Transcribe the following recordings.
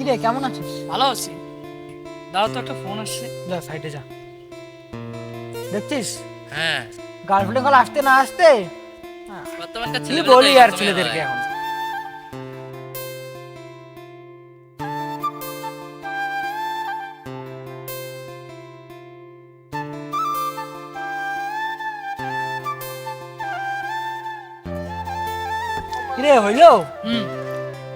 কি রে কেমন আছিস? ভালো আছি। দাও তো একটা ফোন আসছে। যা সাইডে যা। দেখছিস? হ্যাঁ। গার্লফ্রেন্ড কল আসতে না আসতে? কি ছেলেমেয়েরা বলি আর ছেলেদেরকে। এখন? কিরে হইল? হুম।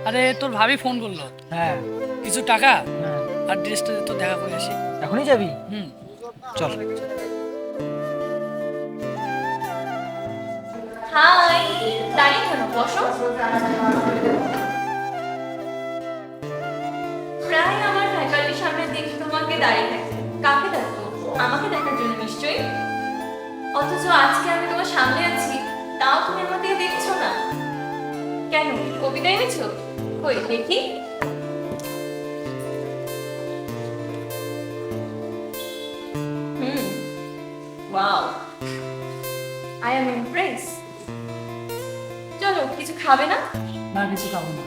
আরে তোর ভাবি ফোন করল। হ্যাঁ। কিছু টাকা? হ্যাঁ আর ড্রেসটা তো দেখা করে আসি। এখনই যাবি? হুম। চল। হাই দাঁড়িয়ে কেন বসো। প্রায় আমার ফ্যাকাল্টির সামনে দেখি তোমাকে দাঁড়িয়ে থাকতে কাকে দেখো? আমাকে দেখার জন্য নিশ্চয়ই? অথচ আজকে আমি তোমার সামনে আছি তাও তুমি আমার দিকে দেখছ না। কেন? কবিতা এনেছো? কই দেখি। Hmm wow. I am impress চলো কিছু খাবে না? না কিছু খাব না।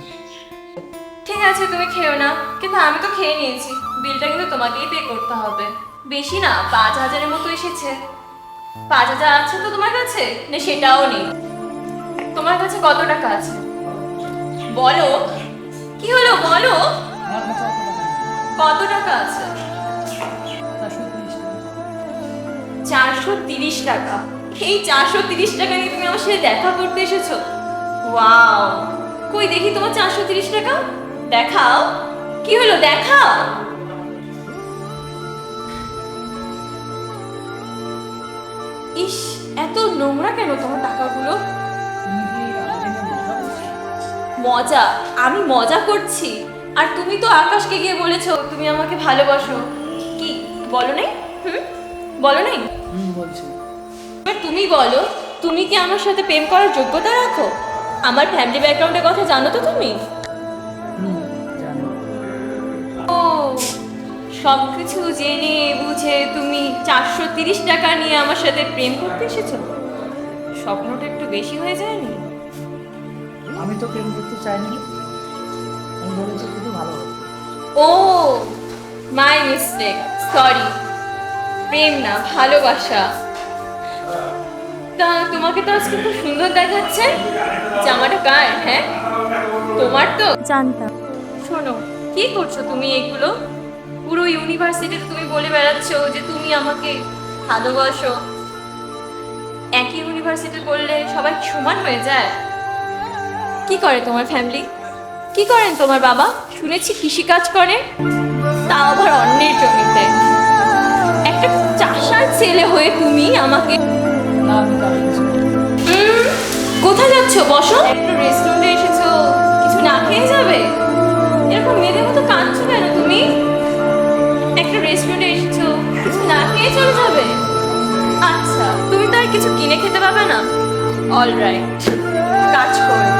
ঠিক আছে তুমি খেও না। কিন্তু আমি তো খেয়ে নিয়েছি। বিলটা কিন্তু তোমাকেই পে করতে হবে। বেশি না পাঁচ হাজারের মতো এসেছে। পাঁচ হাজার আছে তো তোমার কাছে? না সেটাও নেই। তোমার কাছে কত টাকা আছে? বলো। কি হলো, বলো। কত টাকা আছে। চারশো তিরিশ টাকা। এই চারশো তিরিশ টাকা নিয়ে তুমি আমার সাথে দেখা করতে এসেছ? ওয়াও। কই, দেখি তোমার চারশো তিরিশ টাকা। দেখাও। কি হলো, দেখাও। ইস, এত নোংরা কেন তোমার টাকাগুলো? মজা আমি মজা করছি। আর তুমি তো আকাশকে গিয়ে বলেছ তুমি আমাকে ভালোবাসো। কি বলো নাই? হুম? বলো নাই? বলছি। এবার তুমি বলো তুমি কি আমার সাথে প্রেম করার যোগ্যতা রাখো? আমার ফ্যামিলি ব্যাকগ্রাউন্ডের কথা জানো তো তুমি? ও সব কিছু জেনে বুঝে তুমি চারশো তিরিশ টাকা নিয়ে আমার সাথে প্রেম করতে এসেছ? স্বপ্নটা একটু বেশি হয়ে যায়নি? আমি তো প্রেম করতে চাইনি আমি বলেছি শুধু ভালো ও মাই মিস্টেক সরি প্রেম না ভালোবাসা। তা তোমাকে তো আজকে খুব সুন্দর দেখাচ্ছে। জামাটা কার হ্যাঁ? তোমার তো? জানতাম। শোনো কি করছ তুমি এগুলো? পুরো ইউনিভার্সিটিতে তুমি বলে বেড়াচ্ছ যে তুমি আমাকে ভালোবাসো। একই ইউনিভার্সিটি করলে সবাই সমান হয়ে যায়। কি করে তোমার ফ্যামিলি কি করেন তোমার বাবা? শুনেছি কৃষিকাজ করে। তাও আবার অন্যের জমিতে। একটা চাষার ছেলে হয়ে তুমি আমাকে কোথায় যাচ্ছ? বসো। একটা রেস্টুরেন্টে এসেছ। কিছু না খেয়ে যাবে? এরকম মেয়েদের মতো কাঁদছো কেন তুমি? একটা রেস্টুরেন্টে এসেছ। কিছু না খেয়ে চলে যাবে? আচ্ছা তুমি তো আর কিছু কিনে খেতে পাবে না। অল রাইট কাজ করো।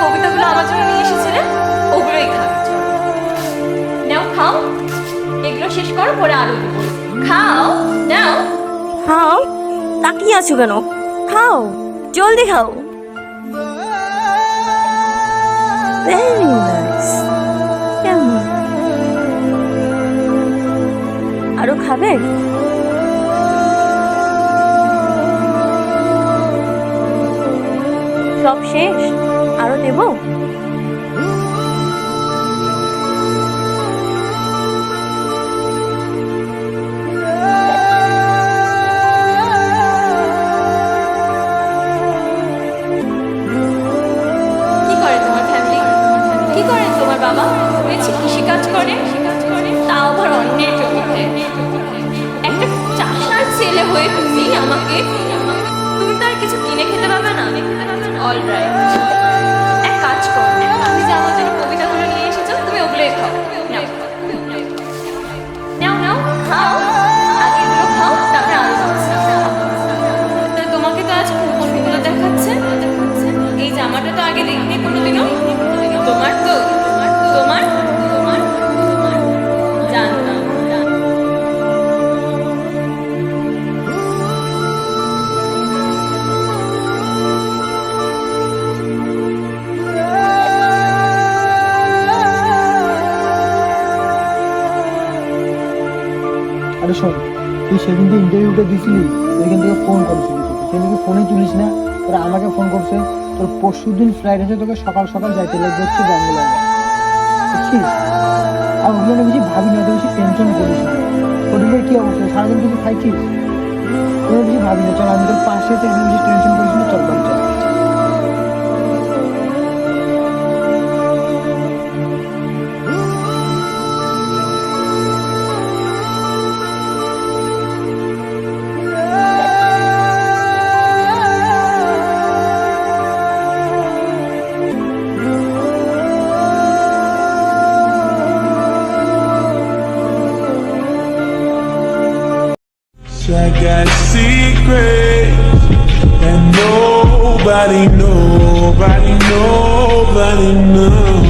কবিতাগুলো আমার জন্য নিয়ে এসেছিলে ওগুলোই খাবে নাও খাও, এগুলো শেষ করো, পরে আরও খাও, নাও। খাও? তাকিয়ে আছো কেন? খাও, জলদি খাও। ভেরি কেমন? আরও খাবে? সব শেষ? আরও দেবো কি করে তোমার ফ্যামিলি কি করেন তোমার বাবা? শুনেছি কৃষিকাজ করে All right. শোন, তুই সেদিন যে ইন্টারভিউটা দিছিলি ওইখান থেকে ফোন করেছিলি তুই নাকি ফোনে তুলিস না, তোরা আমাকে ফোন করছে, তোর পরশু দিন ফ্লাইট আছে, তোকে সকাল সকাল যাইতে লাগবে হচ্ছে ব্যাঙ্গালোরে। বুঝছিস আর ওগুলো বেশি ভাবি না বেশি টেনশন করিস না। কি অবস্থা? সারাদিন কিছু খাইছিস? কোনো কিছু ভাবি না চল, আমি তোর পাশে বেশি টেনশন করিস না, চল বাড়ি চল। Nobody, nobody, nobody knows.